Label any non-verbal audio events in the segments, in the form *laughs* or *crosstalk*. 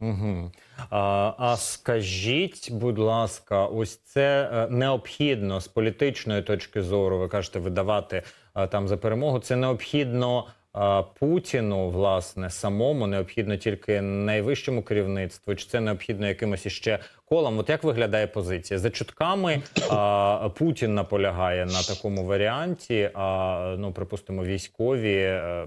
Угу. А, а скажіть, будь ласка, ось це е, необхідно з політичної точки зору, ви кажете, видавати а, там за перемогу. Це необхідно а, Путіну, власне, самому, необхідно тільки найвищому керівництву, чи це необхідно якимось іще колам? От як виглядає позиція? За чутками а, Путін наполягає на такому варіанті, а ну, припустимо, військові е,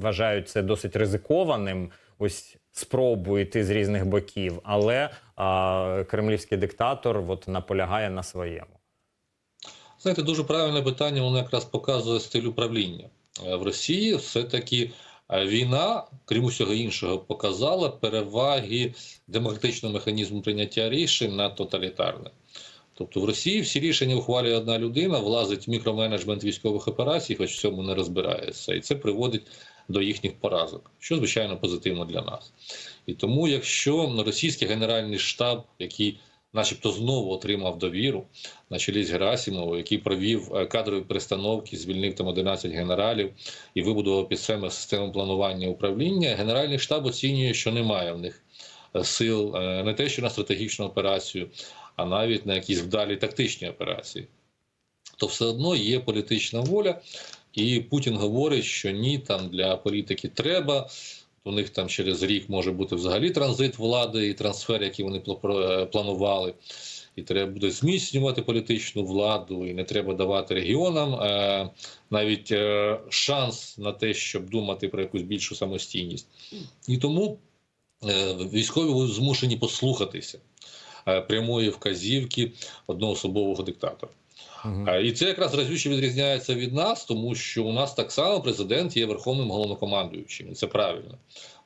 вважають це досить ризикованим. Ось спробу йти з різних боків, але а, кремлівський диктатор от наполягає на своєму. Знаєте, дуже правильне питання, воно якраз показує стиль управління. Е, В Росії все-таки е, війна, крім усього іншого, показала переваги демократичного механізму прийняття рішень над тоталітарним. Тобто в Росії всі рішення ухвалює одна людина, влазить в мікроменеджмент військових операцій, хоч в цьому не розбирається. І це приводить до їхніх поразок, що звичайно позитивно для нас. І тому, якщо російський генеральний штаб, який начебто знову отримав довіру на чолі з Герасимовим, який провів е, кадрові перестановки, звільнив там 11 генералів і вибудував під себе систему планування управління. Генеральний штаб оцінює, що немає в них е, сил е, не те, що на стратегічну операцію, а навіть на якісь вдалі тактичні операції. То все одно є політична воля, і Путін говорить, що ні, там для політики треба. У них там через рік може бути взагалі транзит влади і трансфер, який вони планували. І треба буде зміцнювати політичну владу, і не треба давати регіонам е, навіть е, шанс на те, щоб думати про якусь більшу самостійність. І тому е, військові змушені послухатися е, прямої вказівки одноособового диктатора. Е, І це якраз разюче відрізняється від нас, тому що у нас так само президент є верховним головнокомандуючим, це правильно.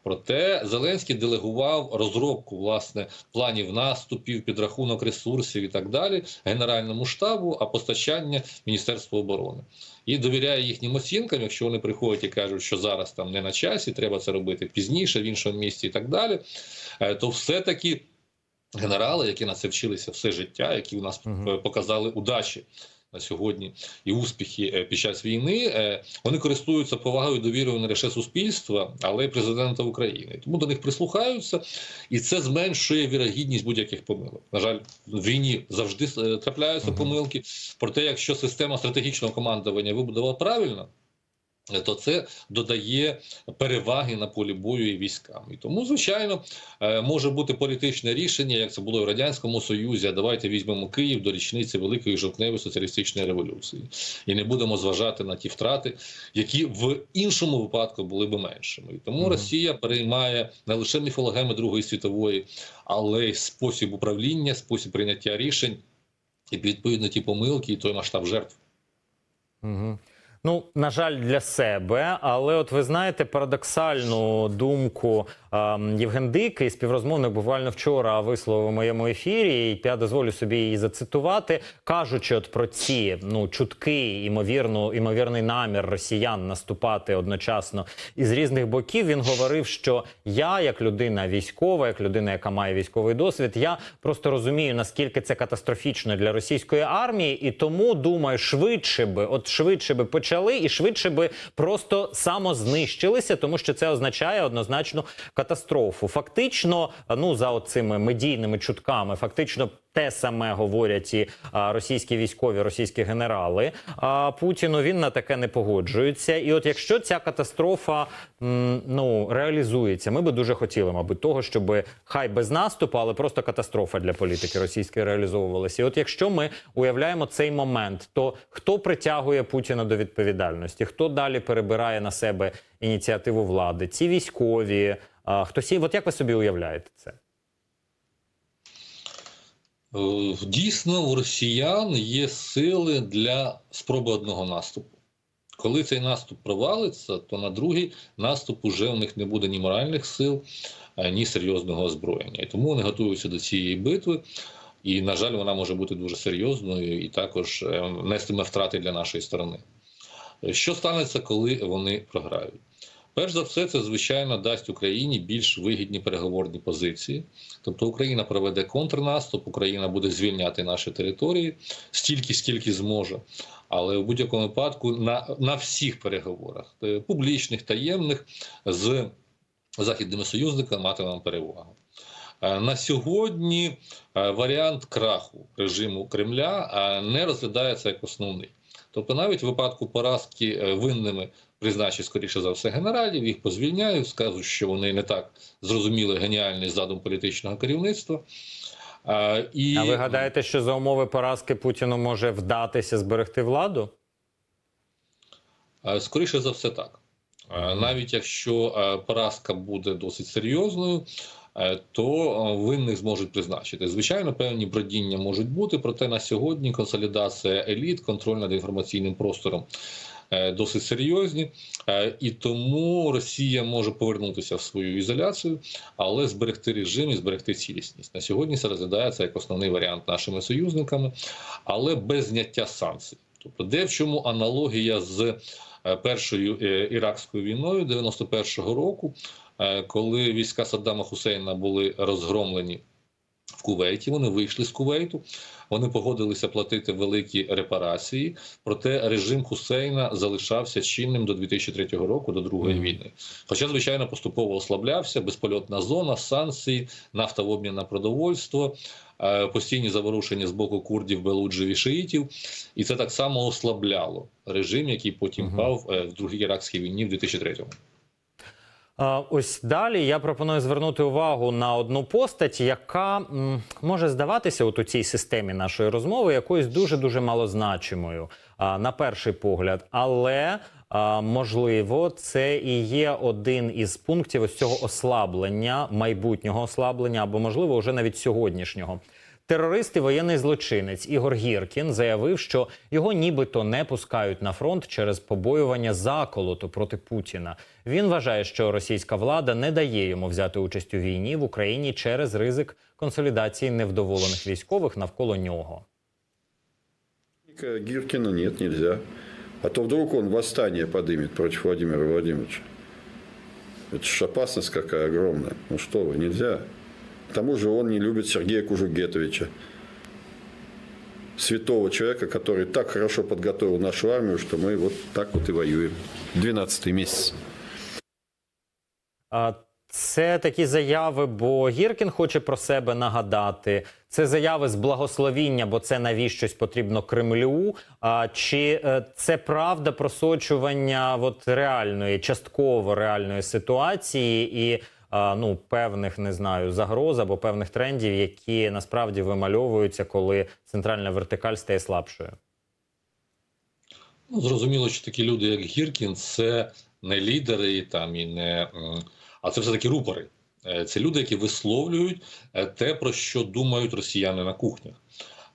Проте Зеленський делегував розробку власне планів наступів, підрахунок ресурсів і так далі Генеральному штабу, а постачання Міністерству оборони і довіряє їхнім оцінкам, якщо вони приходять і кажуть, що зараз там не на часі, треба це робити пізніше, в іншому місці і так далі. е, То все-таки генерали, які на це вчилися все життя, які у нас показали удачі на сьогодні і успіхи е, під час війни, е, вони користуються повагою довірою не лише суспільства, але й президента України. Тому до них прислухаються, і це зменшує вірогідність будь-яких помилок. На жаль, в війні завжди е, трапляються помилки. Проте, якщо система стратегічного командування вибудувала правильно. То це додає переваги на полі бою і військам. І тому, звичайно, е, може бути політичне рішення, як це було і в радянському союзі. а Давайте візьмемо Київ до річниці великої жовтневої соціалістичної революції, і не будемо зважати на ті втрати, які в іншому випадку були б меншими. І тому Мгм. Росія переймає не лише міфологеми Другої світової, але й спосіб управління, спосіб прийняття рішень, і відповідно ті помилки, і той масштаб жертв. Угу. Ну, на жаль, для себе, але от ви знаєте парадоксальну думку ем, Євген Дикий, співрозмовник буквально вчора висловив у моєму ефірі, і я дозволю собі її зацитувати, кажучи, от про ці ну чутки, імовірно, імовірний намір росіян наступати одночасно із різних боків. Він говорив, що я, як людина військова, як людина, яка має військовий досвід, я просто розумію, наскільки це катастрофічно для російської армії, і тому думаю, швидше би, от швидше би почали і швидше би просто самознищилися, тому що це означає однозначно катастрофу. Фактично, ну за оцими медійними чутками, фактично. Те саме говорять і російські військові, російські генерали. А Путіну він на таке не погоджується. І от якщо ця катастрофа ну реалізується, ми би дуже хотіли, мабуть, того, щоб хай без наступу, але просто катастрофа для політики російської реалізовувалася. І от якщо ми уявляємо цей момент, то хто притягує Путіна до відповідальності? Хто далі перебирає на себе ініціативу влади? Ці військові, а, хтось от як ви собі уявляєте це? Е, Дійсно, у росіян є сили для спроби одного наступу. Коли цей наступ провалиться, то на другий наступ уже у них не буде ні моральних сил, е, ні серйозного озброєння. І тому вони готуються до цієї битви. І, на жаль, вона може бути дуже серйозною і також е, нестиме втрати для нашої сторони. Що станеться, коли вони програють? Перш за все, це звичайно дасть Україні більш вигідні переговорні позиції. Тобто Україна проведе контрнаступ, Україна буде звільняти наші території стільки, скільки зможе. Але в будь-якому випадку на, на всіх переговорах, е, публічних, таємних, з західними союзниками матимемо перевагу. Е, На сьогодні е, варіант краху режиму Кремля не розглядається як основний. Тобто, навіть в випадку поразки е, винними призначать, скоріше за все, генералів, їх позвільняють, скажуть, що вони не так зрозуміли геніальний задум політичного керівництва. Е, І А ви гадаєте, що за умови поразки Путіну може вдатися зберегти владу? Скоріше за все, так. Навіть якщо поразка буде досить серйозною, то е, винних зможуть призначити. Звичайно, певні бродіння можуть бути, проте на сьогодні консолідація еліт, контроль над інформаційним простором е, досить серйозні, Е, і тому Росія може повернутися в свою ізоляцію, але зберегти режим і зберегти цілісність. На сьогодні це розглядається як основний варіант нашими союзниками, але без зняття санкцій. Тобто, де в чому аналогія з е, першою е, іракською війною 91-го року, е, коли війська Саддама Хусейна були розгромлені в Кувейті. Вони вийшли з Кувейту, вони погодилися платити великі репарації. Проте режим Хусейна залишався чинним до 2003 року, до другої Мгм. війни. Хоча, звичайно, поступово ослаблявся, безпольотна зона, санкції, нафтообмін на продовольство. е, Постійні заворушення з боку курдів, белуджів і шиїтів, і це так само ослабляло режим, який потім Мгм. пав е, в другій іракській війні в 2003-му. А, Ось далі я пропоную звернути увагу на одну постать, яка може здаватися от у цій системі нашої розмови якоюсь дуже дуже малозначимою на перший погляд, але можливо, це і є один із пунктів ось цього ослаблення, майбутнього ослаблення, або можливо, вже навіть сьогоднішнього. Терорист і воєнний злочинець Ігор Гіркін заявив, що його нібито не пускають на фронт через побоювання заколоту проти Путіна. Він вважає, що російська влада не дає йому взяти участь у війні в Україні через ризик консолідації невдоволених військових навколо нього. Гиркина нет, нельзя. А то вдруг он восстание подымет против Владимира Владимировича. Это ж опасность какая огромная. Ну что вы, нельзя. Тому же он не любит Сергея Кужугетовича. Святого человека, который так хорошо подготовил нашу армию, что мы вот так вот и воюем. 12 месяц. А, Це такі заяви, бо Гіркін хоче про себе нагадати. Це заяви з благословіння, бо це навіщось потрібно Кремлю. А чи е, це правда просочування от реальної, частково реальної ситуації і ну певних не знаю загроз або певних трендів, які насправді вимальовуються, коли центральна вертикаль стає слабшою? Ну, зрозуміло, що такі люди, як Гіркін, це не лідери там і не. А це все-таки рупори. Е, Це люди, які висловлюють е, те, про що думають росіяни на кухнях.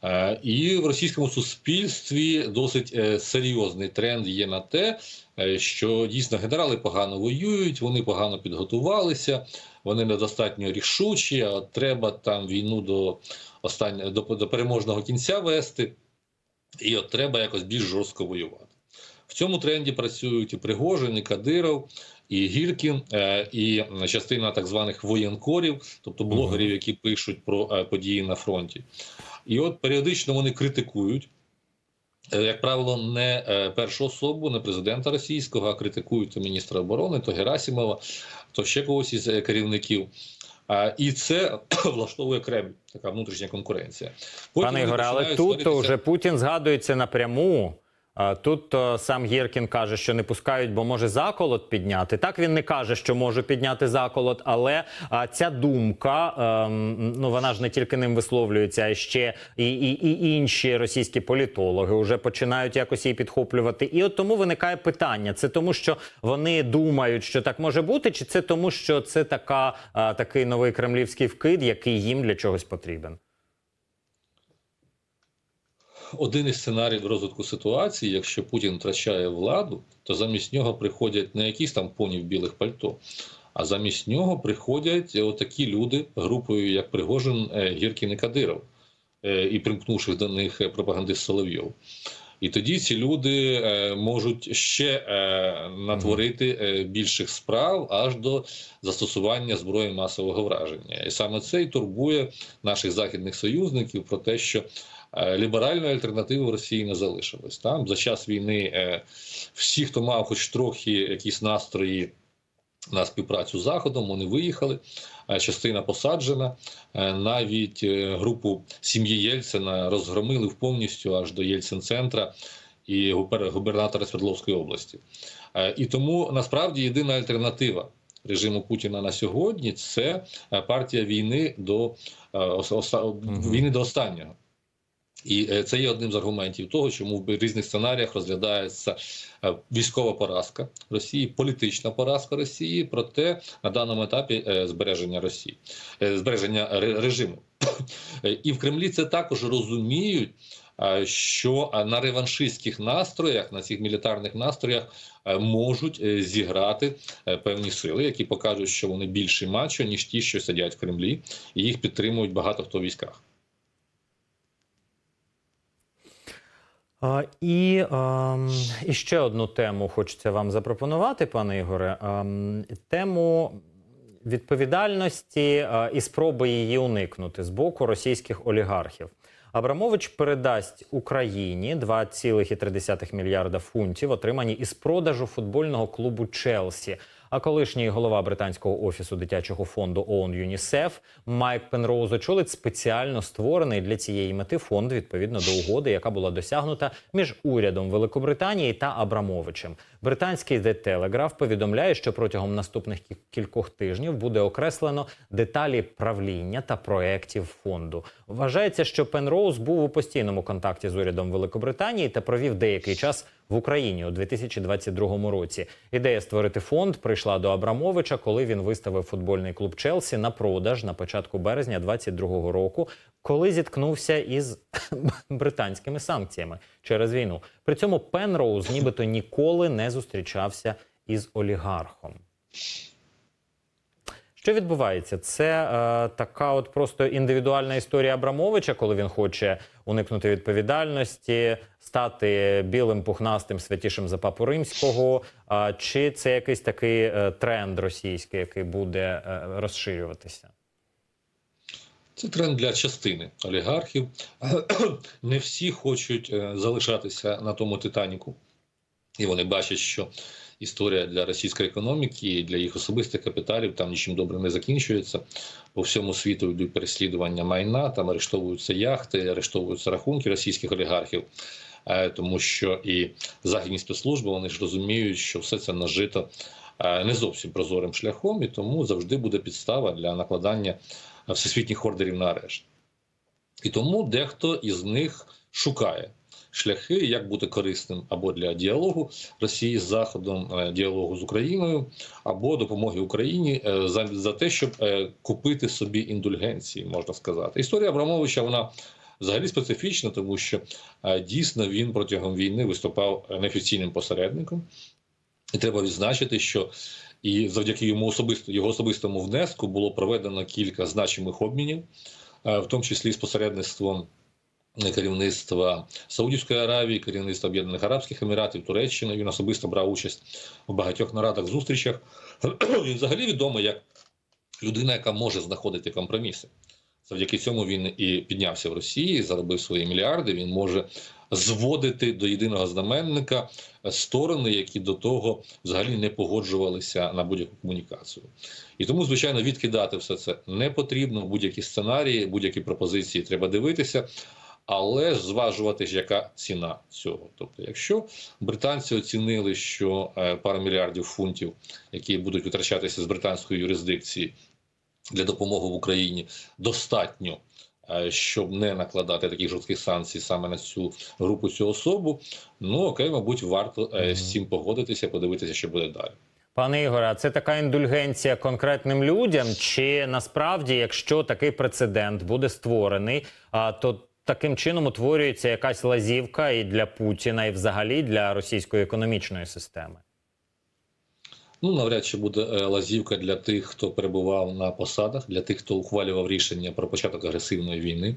Е, І в російському суспільстві досить е, серйозний тренд є на те, е, що дійсно генерали погано воюють, вони погано підготувалися, вони недостатньо рішучі. а Треба там війну до останнього до, до переможного кінця вести, і от треба якось більш жорстко воювати. В цьому тренді працюють і Пригожин, і Кадиров, і Гіркін, і частина так званих воєнкорів, тобто блогерів, які пишуть про події на фронті. І от періодично вони критикують. е, Як правило, не е, першу особу, не президента російського, а критикують то міністра оборони, то Герасімова, то ще когось із е, керівників. А, І це *clears throat* влаштовує Кремль, така внутрішня конкуренція. Потім Пане Ігоре, але тут то вже Путін згадується напряму. Тут сам Гіркін каже, що не пускають, бо може заколот підняти. Так він не каже, що можу підняти заколот, але ця думка, ем, ну вона ж не тільки ним висловлюється, а ще і, і, і інші російські політологи вже починають якось її підхоплювати. І от тому виникає питання: це тому, що вони думають, що так може бути, чи це тому, що це така такий новий кремлівський вкид, який їм для чогось потрібен? Один із сценаріїв розвитку ситуації, якщо Путін втрачає владу, то замість нього приходять не якісь там поні в білих пальто, а замість нього приходять отакі люди групою, як Пригожин, е, Гіркін і Кадиров, е, і примкнувших до них е, пропагандист Соловйов. І тоді ці люди можуть ще натворити більших справ аж до застосування зброї масового враження. І саме це і турбує наших західних союзників про те, що ліберальної альтернативи в Росії не залишилось. Там за час війни е, всі, хто мав хоч трохи якісь настрої на співпрацю з Заходом. Вони виїхали. е, Частина посаджена. Е, Навіть е, групу сім'ї Єльцина розгромили повністю аж до Єльцин-центра і губер- губернатора Свердловської області. Е, І тому насправді єдина альтернатива режиму Путіна на сьогодні це е, партія війни до е, війни до останнього. І е, це є одним з аргументів того, чому в різних сценаріях розглядається е, військова поразка Росії, політична поразка Росії, проте на даному етапі е, збереження Росії, збереження режиму. І в Кремлі це також розуміють, що на реваншистських настроях, на цих мілітарних настроях можуть зіграти певні сили, які покажуть, що вони більше мачо, ніж ті, що сидять в Кремлі, і їх підтримують багато хто в військах. І, ем, і ще одну тему хочеться вам запропонувати, пане Ігоре. Ем, тему відповідальності е, і спроби її уникнути з боку російських олігархів. Абрамович передасть Україні 2,3 мільярда фунтів, отримані із продажу футбольного клубу Челсі. А колишній голова британського офісу дитячого фонду ООН ЮНІСЕФ Майк Пенроуз очолить спеціально створений для цієї мети фонд відповідно до угоди, яка була досягнута між урядом Великобританії та Абрамовичем. Британський The Telegraph повідомляє, що протягом наступних кількох тижнів буде окреслено деталі правління та проєктів фонду. Вважається, що Пенроуз був у постійному контакті з урядом Великобританії та провів деякий час в Україні у 2022 році. Ідея створити фонд прийшла до Абрамовича, коли він виставив футбольний клуб Челсі на продаж на початку березня 2022 року, коли зіткнувся із *laughs* британськими санкціями через війну. При цьому Пенроуз нібито ніколи не зустрічався із олігархом. Що відбувається? Це е, така от просто індивідуальна історія Абрамовича, коли він хоче уникнути відповідальності, стати білим пухнастим святішим за папу римського. А, чи це якийсь такий е, тренд російський, який буде е, розширюватися? Це тренд для частини олігархів. *clears throat* Не всі хочуть е, залишатися на тому Титаніку, і вони бачать, що історія для російської економіки і для їх особистих капіталів там нічим добрим не закінчується. По всьому світу йдуть переслідування майна, там арештовуються яхти, арештовуються рахунки російських олігархів. Е, Тому що і західні спецслужби вони ж розуміють, що все це нажито е, не зовсім прозорим шляхом, і тому завжди буде підстава для накладання всесвітніх ордерів на арешт. І тому дехто із них шукає шляхи, як бути корисним або для діалогу Росії з Заходом, е, діалогу з Україною, або допомоги Україні е, за, за те, щоб е, купити собі індульгенції, можна сказати. Історія Абрамовича вона взагалі специфічна, тому що дійсно він протягом війни виступав неофіційним посередником. І треба відзначити, що і завдяки йому особисто його особистому внеску було проведено кілька значимих обмінів, е, в тому числі з посередництвом керівництва Саудівської Аравії, керівництва Об'єднаних Арабських Еміратів, Туреччини. Він особисто брав участь в багатьох нарадах, зустрічах. *clears throat* Він взагалі відомий як людина, яка може знаходити компроміси. Завдяки цьому він і піднявся в Росії, заробив свої мільярди. Він може зводити до єдиного знаменника сторони, які до того взагалі не погоджувалися на будь-яку комунікацію. І тому, звичайно, відкидати все це не потрібно. Будь-які сценарії, будь-які пропозиції треба дивитися, але зважувати ж, яка ціна цього. Тобто, якщо британці оцінили, що е, пара мільярдів фунтів, які будуть витрачатися з британської юрисдикції для допомоги в Україні, достатньо. е, Щоб не накладати таких жорстких санкцій саме на цю групу цю особу, ну окей, мабуть, варто е, з цим погодитися, подивитися, що буде далі. Пане Ігоре, а це така індульгенція конкретним людям? Чи насправді, якщо такий прецедент буде створений, то таким чином утворюється якась лазівка і для Путіна, і взагалі для російської економічної системи? Ну, навряд чи буде е, лазівка для тих, хто перебував на посадах, для тих, хто ухвалював рішення про початок агресивної війни,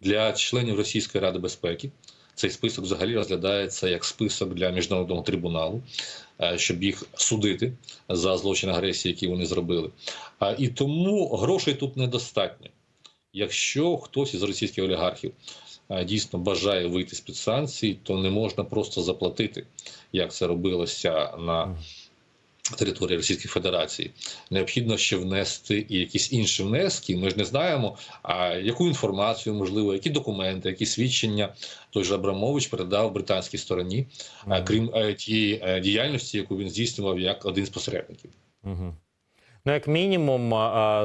для членів Російської ради безпеки. Цей список взагалі розглядається як список для міжнародного трибуналу, е, щоб їх судити за злочин агресії, які вони зробили. І тому грошей тут недостатньо. Якщо хтось із російських олігархів е, дійсно бажає вийти з під санкцій, то не можна просто заплатити, як це робилося на території Російської Федерації. Необхідно ще внести і якісь інші внески. Ми ж не знаємо, а яку інформацію, можливо, які документи, які свідчення той же Абрамович передав британській стороні, а, крім е, тієї е, діяльності, яку він здійснював як один з посередників. Угу. Ну, як мінімум,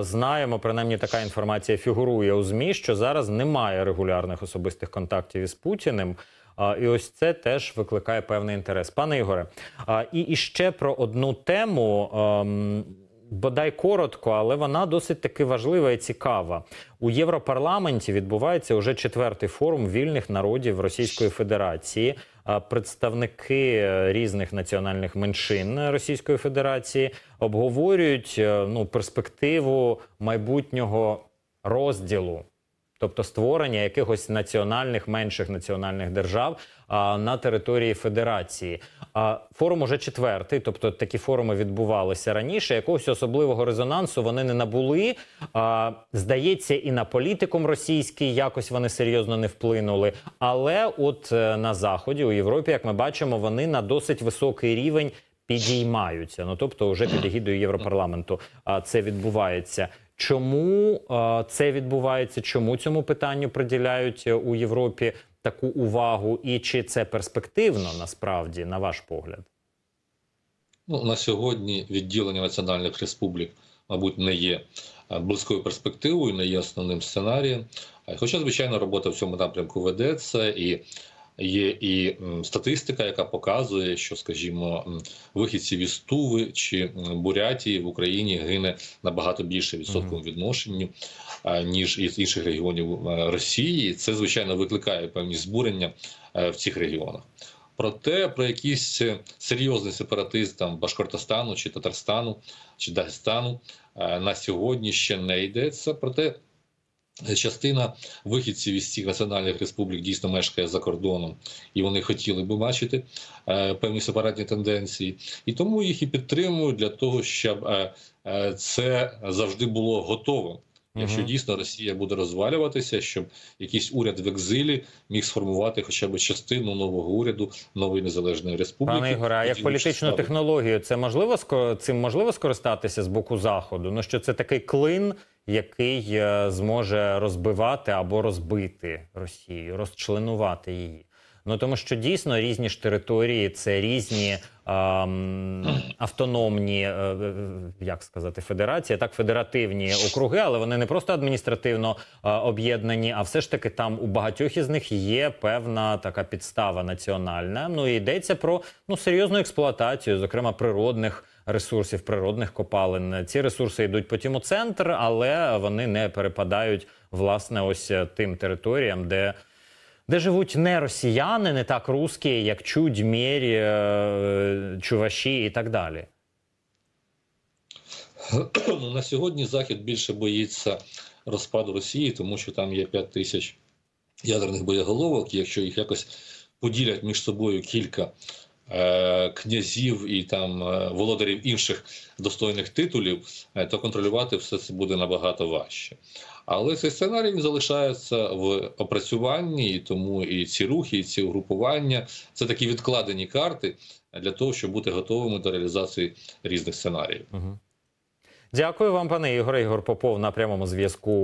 знаємо, принаймні така інформація фігурує у ЗМІ, що зараз немає регулярних особистих контактів із Путіним. І ось це теж викликає певний інтерес. Пане Ігоре, і, і ще про одну тему. ем, Бодай коротко, але вона досить таки важлива і цікава. У Європарламенті відбувається уже четвертий форум вільних народів Російської Федерації. Представники е, різних національних меншин Російської Федерації обговорюють е, ну, перспективу майбутнього розділу тобто створення якихось національних менших національних держав а, на території Федерації. А форум уже четвертий, тобто такі форуми відбувалися раніше. Якогось особливого резонансу вони не набули. А, здається, і на політикум російський якось вони серйозно не вплинули. Але от е, на заході у Європі, як ми бачимо, вони на досить високий рівень. Підіймаються, ну тобто, вже під егідою Європарламенту а, це відбувається. Чому це відбувається? Чому цьому питанню приділяють е, у Європі таку увагу? І чи це перспективно насправді, на ваш погляд? Ну, на сьогодні відділення національних республік, мабуть, не є е, близькою перспективою, не є основним сценарієм. Е, Хоча, звичайно, робота в цьому напрямку ведеться, і є і статистика, яка показує, що, скажімо, вихідців із Туви чи Бурятії в Україні гине набагато більше відсотковому відношенню, ніж із інших регіонів е, Росії. Це, звичайно, викликає певні збурення е, в цих регіонах. Проте про якийсь е, серйозний сепаратизм там Башкортостану чи Татарстану чи Дагестану на сьогодні ще не йдеться. Проте частина вихідців із цих національних республік дійсно мешкає за кордоном, і вони хотіли би бачити е, певні сепаратні тенденції, і тому їх і підтримують для того, щоб е, е, це завжди було готовим. Якщо дійсно Росія буде розвалюватися, щоб якийсь уряд в екзилі міг сформувати хоча б частину нового уряду нової незалежної республіки. Пане Ігоре, а як політичну технологію, це можливо цим можливо скористатися з боку заходу? Ну що це такий клин, який е, зможе розбивати або розбити Росію, розчленувати її. Ну тому що дійсно різні ж території, це різні ем, автономні, е, е, як сказати, федерації, так федеративні округи, але вони не просто адміністративно е, об'єднані, а все ж таки там у багатьох із них є певна така підстава національна. Ну і йдеться про ну серйозну експлуатацію, зокрема природних. Ресурсів природних копалин ці ресурси йдуть потім у центр, але вони не перепадають власне ось е, тим територіям, де де живуть не росіяни, не так русські, як чудь, мєрі, е, чуваші і так далі. *clears throat* Ну, на сьогодні Захід більше боїться розпаду Росії, тому що там є 5 тисяч ядерних боєголовок. Якщо їх якось поділять між собою кілька е, князів і там е, володарів інших достойних титулів, е, то контролювати все це буде набагато важче. Але цей сценарій він залишається в опрацюванні, і тому і ці рухи, і ці угрупування це такі відкладені карти для того, щоб бути готовими до реалізації різних сценаріїв. Дякую вам, пане Ігоре. Ігор Попов на прямому зв'язку.